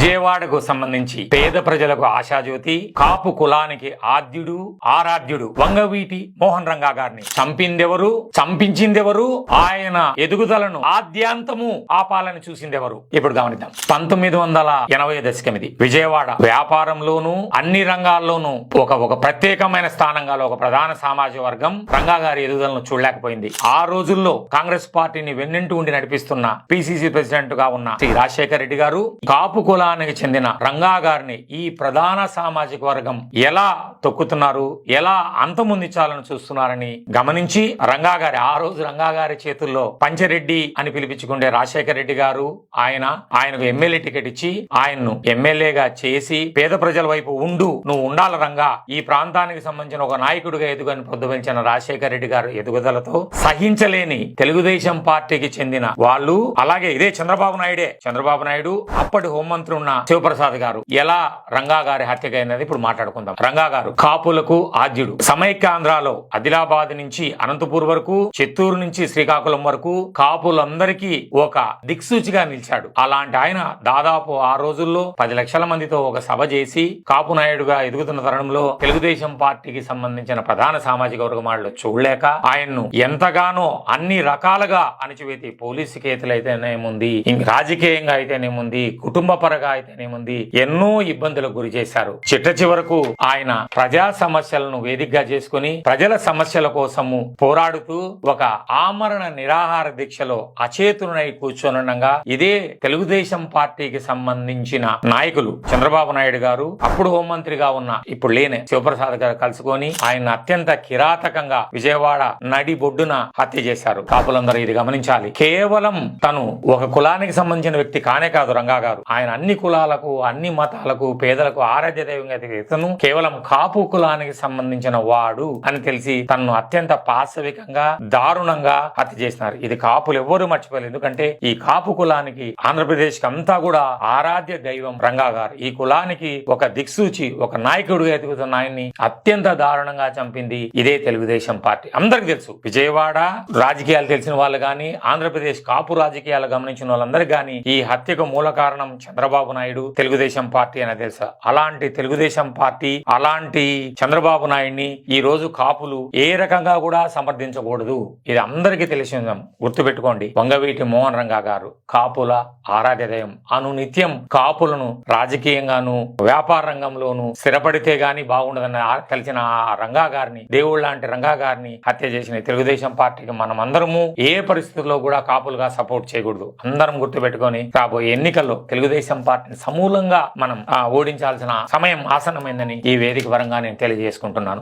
విజయవాడకు సంబంధించి పేద ప్రజలకు ఆశాజ్యోతి కాపు కులానికి ఆద్యుడు ఆరాధ్యుడు వంగవీటి మోహన్ రంగా గారిని. చంపిందెవరు? చంపించిందెవరు? ఆయన ఎదుగుదలను ఆద్యాంతము ఆపాలని చూసిందెవరు? ఇప్పుడు గమనిద్దాం. పంతొమ్మిది వందల ఎనభై దశకం ఇది విజయవాడ వ్యాపారంలోను అన్ని రంగాల్లోనూ ఒక ఒక ప్రత్యేకమైన స్థానంగా ఒక ప్రధాన సామాజిక వర్గం రంగా గారి ఎదుగుదలను చూడలేకపోయింది. ఆ రోజుల్లో కాంగ్రెస్ పార్టీని వెన్నింటి ఉండి నడిపిస్తున్న పిసిసి ప్రెసిడెంట్గా ఉన్న శ్రీ రాజశేఖర రెడ్డి గారు కాపు కులానికి చెందిన రంగా గారిని ఈ ప్రధాన సామాజిక వర్గం ఎలా తొక్కుతున్నారు ఎలా అంతమొందించాలని చూస్తున్నారని గమనించి రంగా గారి ఆ రోజు రంగా గారి చేతుల్లో పంచరెడ్డి అని పిలిపించుకుండే రాజశేఖర రెడ్డి గారు ఆయన ఆయనకు ఎమ్మెల్యే టికెట్ ఇచ్చి ఆయన్ను ఎమ్మెల్యేగా చేసి పేద ప్రజల వైపు ఉండు నువ్వు ఉండాల రంగా ఈ ప్రాంతానికి సంబంధించిన ఒక నాయకుడిగా ఎదుగని పొద్దుపెంచిన రాజశేఖర రెడ్డి గారు ఎదుగుదలతో సహించలేని తెలుగుదేశం పార్టీకి చెందిన వాళ్ళు అలాగే ఇదే చంద్రబాబు నాయుడే. చంద్రబాబు నాయుడు అప్పటి హోంమంత్రి ఉన్న శివప్రసాద్ గారు ఎలా రంగా గారి హత్యకైనది ఇప్పుడు మాట్లాడుకుందాం. రంగా గారు కాపులకు ఆద్యుడు సమైక్యాంధ్రాలో ఆదిలాబాద్ నుంచి అనంతపూర్ వరకు చిత్తూరు నుంచి శ్రీకాకుళం వరకు కాపులందరికీ ఒక దిక్సూచిగా నిలిచాడు. అలాంటి ఆయన దాదాపు ఆ రోజుల్లో పది లక్షల మందితో ఒక సభ చేసి కాపు నాయుడుగా ఎదుగుతున్న తరుణంలో తెలుగుదేశం పార్టీకి సంబంధించిన ప్రధాన సామాజిక వర్గం వాళ్ళు చూడలేక ఆయన్ను ఎంతగానో అన్ని రకాలుగా అణచివేతి పోలీసు కేసులు అయితేనేముంది రాజకీయంగా అయితేనేముంది కుటుంబ పరంగా అయితేనేముంది ఎన్నో ఇబ్బందులకు గురి చేశారు. చిట్ట చివరకు ఆయన ప్రజా సమస్యలను వేదికగా చేసుకుని ప్రజల సమస్యల కోసము పోరాడుతూ ఒక ఆమరణ నిరాహార దీక్షలో అచేతునై కూర్చోనుండగా ఇదే తెలుగుదేశం పార్టీకి సంబంధించిన నాయకులు చంద్రబాబు నాయుడు గారు అప్పుడు హోంమంత్రిగా ఉన్న ఇప్పుడు లేనే శివప్రసాద్ గారు కలుసుకొని ఆయన అత్యంత కిరాతకంగా విజయవాడ నడి బొడ్డున హత్య చేశారు. కాపులందరూ ఇది గమనించాలి. కేవలం తను ఒక కులానికి సంబంధించిన వ్యక్తి కానే కాదు రంగా గారు ఆయన అన్ని కులాలకు అన్ని మతాలకు పేదలకు ఆరాధ్య దైవంగా ఇతను కేవలం కాపు కులానికి సంబంధించిన వాడు అని తెలిసి తనను అత్యంత పాశవికంగా దారుణంగా హత్య చేసినారు. ఇది కాపులు ఎవ్వరూ మర్చిపోలేదు. ఎందుకంటే ఈ కాపు కులానికి ఆంధ్రప్రదేశ్ అంతా కూడా ఆరాధ్య దైవం రంగా గారు ఈ కులానికి ఒక దిక్సూచి ఒక నాయకుడిగా ఎదుగుతున్న ఆయన్ని అత్యంత దారుణంగా చంపింది ఇదే తెలుగుదేశం పార్టీ. అందరికి తెలుసు. విజయవాడ రాజకీయాలు తెలిసిన వాళ్ళు గాని ఆంధ్రప్రదేశ్ కాపు రాజకీయాలు గమనించిన వాళ్ళందరికీ గాని ఈ హత్యకు మూల కారణం చంద్రబాబు నాయుడు తెలుగుదేశం పార్టీ అని తెలుసా? అలాంటి తెలుగుదేశం పార్టీ అలాంటి చంద్రబాబు నాయుడిని ఈ రోజు కాపులు ఏ రకంగా కూడా సమర్థించకూడదు. ఇది అందరికీ తెలిసిన గుర్తుపెట్టుకోండి వంగవీటి మోహన్ రంగా గారు కాపుల ఆరాధ్యదయం అను నిత్యం కాపులను రాజకీయంగాను వ్యాపార రంగంలోను స్థిరపడితే గాని బాగుండదని కలిసిన తెలిసిన ఆ రంగా గారిని దేవుళ్ళ లాంటి రంగా గారిని హత్య చేసిన తెలుగుదేశం పార్టీకి మనం అందరము ఏ పరిస్థితుల్లో కూడా కాపులుగా సపోర్ట్ చేయకూడదు. అందరం గుర్తుపెట్టుకొని రాబోయే ఎన్నికల్లో తెలుగుదేశం పార్టీ సమూలంగా మనం ఆ, ఓడించాల్సిన సమయం ఆసనమైందని ఈ వేదిక పరంగా నేను తెలియజేసుకుంటున్నాను.